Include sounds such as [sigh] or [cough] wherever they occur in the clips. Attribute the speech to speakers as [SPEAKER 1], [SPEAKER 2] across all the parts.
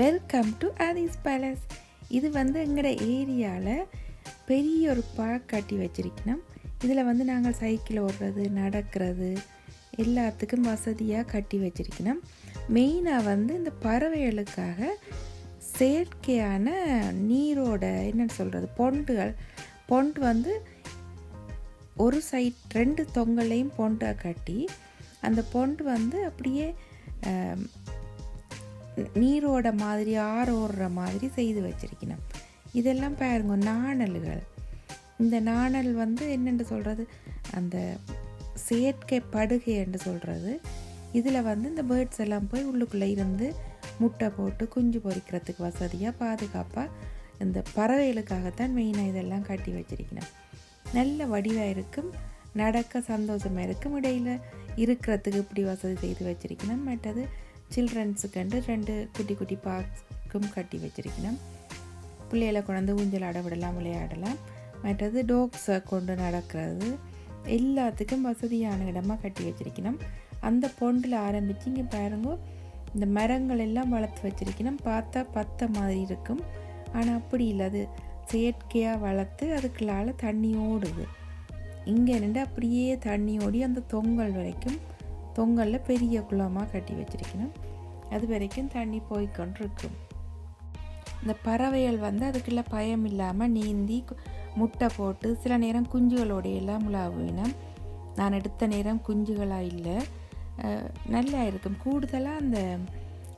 [SPEAKER 1] Welcome to Aadhi's palace இது வந்து எங்களோட ஏரியாவில் பெரிய ஒரு பார்க் கட்டி வச்சிருக்கணும். இதில் வந்து நாங்கள் சைக்கிள் ஓடுறது நடக்கிறது எல்லாத்துக்கும் வசதியாக கட்டி வச்சிருக்கணும். மெயினாக வந்து இந்த பறவைகளுக்காக செயற்கையான நீரோட என்னென்னு சொல்கிறது பொண்டுகள். பொண்டு வந்து ஒரு சைட் ரெண்டு தொங்கலையும் பொண்டாக கட்டி அந்த பொண்டு வந்து அப்படியே நீரோட மாதிரி ஆறோடுற மாதிரி செய்து வச்சிருக்கணும். இதெல்லாம் பாருங்க நாணல்கள். இந்த நாணல் வந்து என்னென்று சொல்கிறது அந்த செயற்கை படுகை என்று சொல்கிறது இதில் வந்து இந்த பேர்ட்ஸ் எல்லாம் போய் உள்ளுக்குள்ளே இருந்து முட்டை போட்டு குஞ்சு பொரிக்கிறதுக்கு வசதியாக பாதுகாப்பாக இந்த பறவைகளுக்காகத்தான் மெயினாக இதெல்லாம் கட்டி வச்சிருக்கணும். நல்ல வடிவாக இருக்கும் நடக்க சந்தோஷமாக இருக்கும். இடையில் இருக்கிறதுக்கு இப்படி வசதி செய்து வச்சிருக்கணும். மற்றது சில்ட்ரன்ஸுக்கண்டு ரெண்டு குட்டி குட்டி பார்க்கும் கட்டி வச்சிருக்கணும். பிள்ளைகளை கொண்டு ஊஞ்சல் ஆட விடலாம் விளையாடலாம். மற்றது டாக்ஸை கொண்டு நடக்கிறது. எல்லாத்துக்கும் வசதியான இடமா கட்டி வச்சிருக்கணும். அந்த பொண்டில் ஆரம்பித்து இங்கே பாருங்க இந்த மரங்கள் எல்லாம் வளர்த்து வச்சிருக்கணும். பார்த்தா பத்த மாதிரி இருக்கும். ஆனால் அப்படி இல்லை அது செயற்கையாக வளர்த்து அதுக்குள்ளால தண்ணி ஓடுது. இங்கே நின்று அப்படியே தண்ணி ஓடி அந்த தொங்கல் வரைக்கும் தொங்கலில் பெரிய குளமாக கட்டி வச்சிருக்கணும். அது வரைக்கும் தண்ணி போய்க்கொண்டிருக்கும். இந்த பறவைகள் வந்து அதுக்குள்ளே பயம் இல்லாமல் நீந்தி கு- முட்டை போட்டு சில நேரம் குஞ்சுகளோடையெல்லாம் உலாவினம். நான் எடுத்த நேரம் குஞ்சுகளாக இல்லை. நல்லா இருக்கும். கூடுதலாக அந்த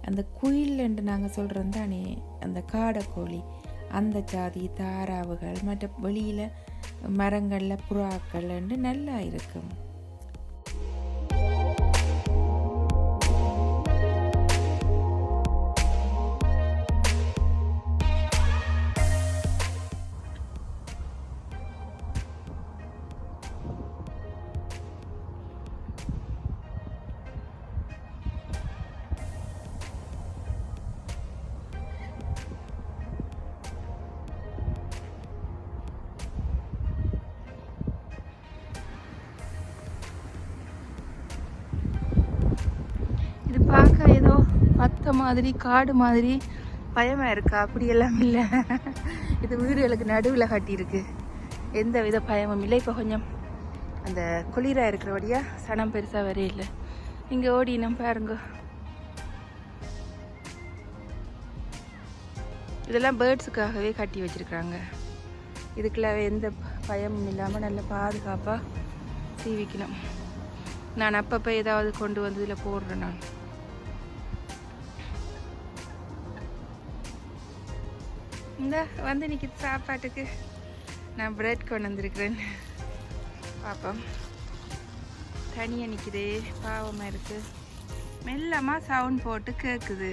[SPEAKER 1] அந்த குயில் என்று நாங்கள் சொல்கிறோம் தானே அந்த காடைக்கோழி அந்த ஜாதி தாராவுகள் மற்ற வெளியில் மரங்களில் புறாக்கள் என்று நல்லா இருக்கும்.
[SPEAKER 2] பத்த மாதிரி காடு மாதிரி. பயமா இருக்கா? அப்படியெல்லாம் இல்லை. இது வீடுகளுக்கு நடுவில் கட்டியிருக்கு. எந்த வித பயமும் இல்லை. இப்போ கொஞ்சம் அந்த குளிராக இருக்கிறபடியாக சனம் பெருசாக வரே இல்லை. இங்கே ஓடினோம் பாருங்க. இதெல்லாம் பேர்ட்ஸுக்காகவே கட்டி வச்சுருக்குறாங்க. இதுக்குள்ள எந்த பயமும் இல்லாமல் நல்ல பாதுகாப்பாக சீவிக்கணும். நான் அப்பப்போ ஏதாவது கொண்டு வந்து இதில் போடுறேன் நான். இந்த வந்து நிற்கிது சாப்பாட்டுக்கு. நான் பிரெட் கொண்டு வந்திருக்கிறேன். பார்ப்போம் தனியாக நிற்குதே பாவமாக இருக்கு. மெல்லமாக சவுண்ட் போட்டு கேட்குது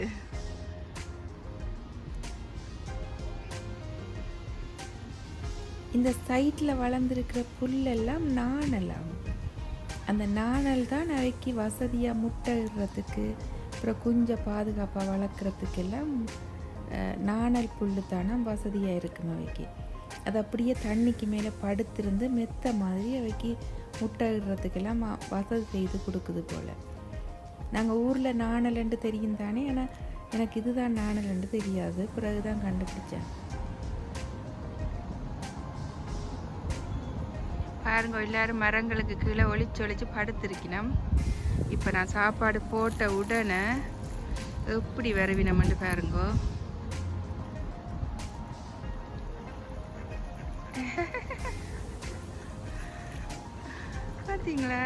[SPEAKER 1] இந்த சைட்டில் வளர்ந்துருக்கிற புல்லெல்லாம் நாணலாம். அந்த நாணல் தான் அவைக்கு வசதியாக முட்டை இடுறதுக்கு அப்புறம் குஞ்சை பாதுகாப்பாக வளர்க்குறதுக்கெல்லாம் நாணல் புல்லு தானே வசதியாக இருக்கும் அவைக்கு. அது அப்படியே தண்ணிக்கு மேலே படுத்திருந்து மெத்த மாதிரி அவைக்கு முட்டை இடுறதுக்கெல்லாம் வசதி செய்து கொடுக்குது போல். நாங்கள் ஊரில் நாணலண்டு தெரியும் தானே ஆனால் எனக்கு இதுதான் நாணலண்டு தெரியாது. பிறகு தான் கண்டுபிடிச்சேன்.
[SPEAKER 2] பாருங்க எல்லாரும் மரங்களுக்கு கீழே ஒளிச்சு ஒளிச்சு படுத்திருக்கணும். இப்போ நான் சாப்பாடு போட்ட உடனே எப்படி வரவினமெண்டு பாருங்கோ. பார்த்தீங்களா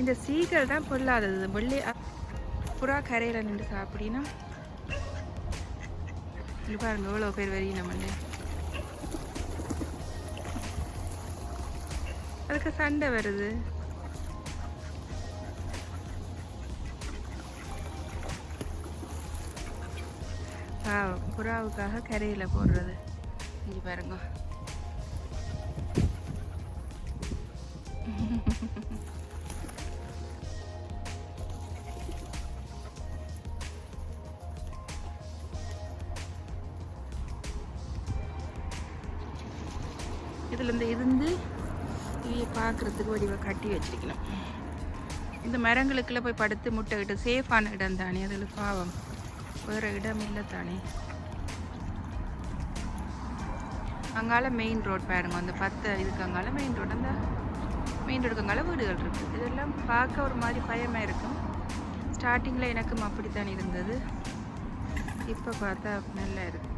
[SPEAKER 2] இந்த சீகள் தான் பொல்லாதது. வெள்ளி புறா கரையில் நின்று சாப்பிடினா இங்க பாருங்க எவ்வளோ பேர் வரையினமண்டு அதுக்கு சண்டை வருது. புறாவுக்காக கரையில் போடுறது. இங்கே பாருங்க இதுல இந்த இருந்து இவைய பார்க்குறதுக்கு வடிவ கட்டி வச்சிருக்கணும். இந்த மரங்களுக்குள்ள போய் படுத்து முட்டை இட்டு சேஃபான இடம் தானே. அதில் பாவம். வேறு இடம் இல்லை தானே. அங்கால மெயின் ரோட் பாருங்க அந்த பத்து இதுக்கு அங்கால மெயின் ரோடு அந்த மெயின் ரோடுக்கு அங்கால வீடுகள் இருக்குது இதெல்லாம் பார்க்க ஒரு மாதிரி பயமாக இருக்கும். ஸ்டார்டிங்கில் எனக்கும் அப்படித்தான் இருந்தது. இப்போ பார்த்தா நல்லா இருக்கு.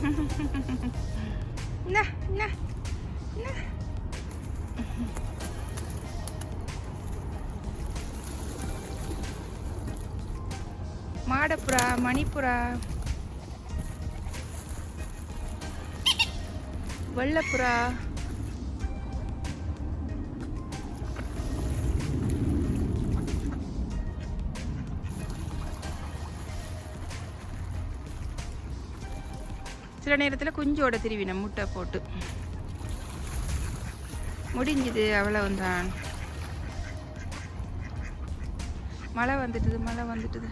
[SPEAKER 2] [laughs] என்ன என்ன? மாடப்புறா மணிப்புறா. வெள்ளப்புறா. சில நேரத்தில் குஞ்சோட திருவினம் முட்டை போட்டு. முடிஞ்சுது அவ்வளவுதான். மழை வந்துட்டுது மழை வந்துட்டுது.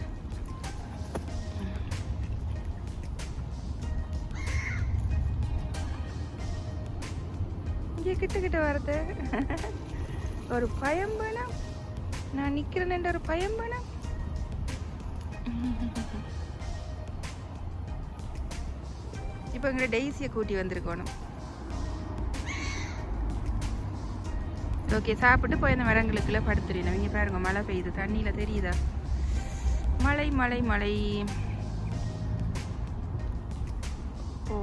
[SPEAKER 2] இங்கே கிட்ட கிட்ட வரது. ஒரு பயம்பனம் நான் நிற்கிறேன் ஒரு பயம்பனம் இப்போ எங்களை டெய்ஸியை கூட்டி வந்திருக்கணும். ஓகே சாப்பிட்டு போய் அந்த மரங்களுக்குள்ள படுத்துறீங்க. இங்கே பாருங்க மழை பெய்யுது. தண்ணியில் தெரியுதா? மழை மழை மழை. ஓ.